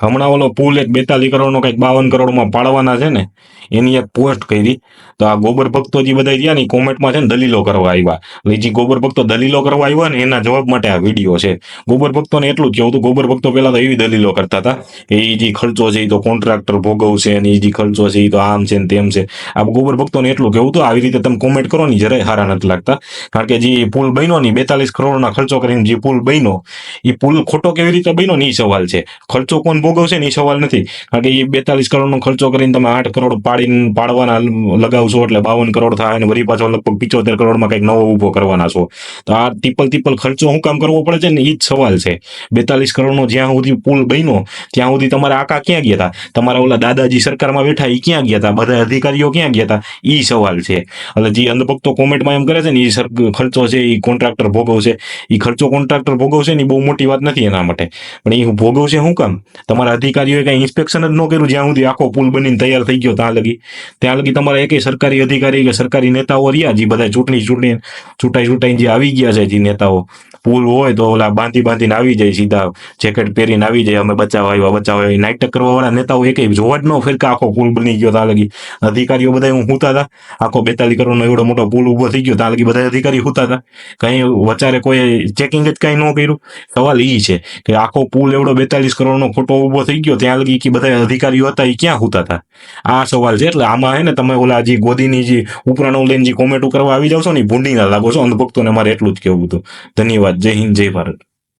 હમણાં ઓલો પુલ એક બેતાલીસ કરોડનો કંઈક બાવન કરોડમાં પાડવાના છે ને, એની એક પોસ્ટ કરી. તો આ ગોબર ભક્તો જે બધા ગયા ને કોમેન્ટમાં છે ને દલીલો કરવા આવ્યા. એટલે જે ગોબર ભક્તો દલીલો કરવા આવ્યા ને, એના જવાબ માટે આ વીડિયો છે. ગોબર ભક્તોને એટલું જ કહેવું હતું, ગોબર ભક્તો પહેલાં તો એવી દલીલો કરતા હતા. એ જે ખર્ચો છે એ તો કોન્ટ્રાક્ટર ભોગવશે અને એ જે ખર્ચો છે એ તો આમ છે ને તેમ છે. આ ગોબર ભક્તોને એટલું કહેવું હતું, આવી રીતે તમે કોમેન્ટ કરો ને જરાય સારા નથી લાગતા. કારણ કે જે પુલ બન્યો ને બેતાલીસ કરોડના ખર્ચો કરીને જે પુલ બન્યો એ પુલ ખોટો કેવી રીતે બન્યો ને એ સવાલ છે. ખર્ચો કોણ ભોગવશે ને એ સવાલ નથી. કારણ કે એ બેતાલીસ કરોડનો ખર્ચો કરીને તમે આઠ કરોડ પાડીને પાડવાના લગાવશો એટલે બાવન કરોડ થાય અને વળી પાછો લગભગ પિચોતેર કરોડમાં કંઈક નવો ઊભો કરવાના છો. તો આ ટીપલ ટીપલ ખર્ચો શું કામ કરવો પડે છે ને એ જ સવાલ છે. બેતાલીસ કરોડનો જ્યાં સુધી પુલ બન્યો, ત્યાં સુધી તમારા આકા ક્યાં ગયા હતા તમારા ઓલા દાદાજી સરકારમાં બેઠા એ ક્યાં ગયા હતા બધા અધિકારીઓ ક્યાં ગયા હતા એ સવાલ છે. એટલે જે અંધભક્તો કોમેન્ટમાં એમ કરે છે ને એ ખર્ચો છે એ કોન્ટ્રાક્ટર ભોગવશે. એ ખર્ચો કોન્ટ્રાક્ટર ભોગવશે ને એ બહુ મોટી વાત નથી એના માટે. પણ એ ભોગવશે શું કામ? તમારા અધિકારીઓએ કંઈ ઇન્સ્પેક્શન જ ન કર્યું? જ્યાં સુધી આખો પુલ બનીને તૈયાર થઈ ગયો ત્યાં લગી. ત્યાં લગી તમારા એકેય સરકારી અધિકારી કે સરકારી નેતાઓ રહ્યા જે બધા ચૂંટણી ચૂંટણી ચૂંટાઈ ચૂંટાઈને જે આવી ગયા છે જે નેતાઓ. પુલ હોય તો ઓલા બાંધી બાંધીને આવી જાય સીધા જેકેટ પહેરીને આવી જાય, અમે બચાવવા આવ્યા બચાવવા આવ્યા. નાટક કરવાવાળા નેતાઓ એકેય જોવા જ ન ફેર કે આખો પુલ બની ગયો ત્યાં લગી. અધિકારીઓ બધા હું હુતા હતા આખો બેતાલીસ કરોડનો એવડો મોટો પુલ ઊભો થઈ ગયો ત્યાં લગી બધા અધિકારી હુતા હતા કંઈ વચારે કોઈ ચેકિંગ જ કંઈ ન કર્યું. સવાલ એ છે કે આખો પુલ એવડો બેતાલીસ કરોડનો ખોટો ઊભો થઈ ગયો, ત્યાં લગી કે બધા અધિકારીઓ હતા એ ક્યાં હોતા હતા આ સવાલ છે, એટલે આમાં હે ને તમે ઓલા જે ગોદીની જે ઉપરાણો લઈને જે કોમેન્ટો કરવા આવી જાવ છો ને ભૂંડીના લાગો છો, અંધભક્તોને મારે એટલું જ કહેવું હતું. ધન્યવાદ, જય હિન્દ, જય ભારત.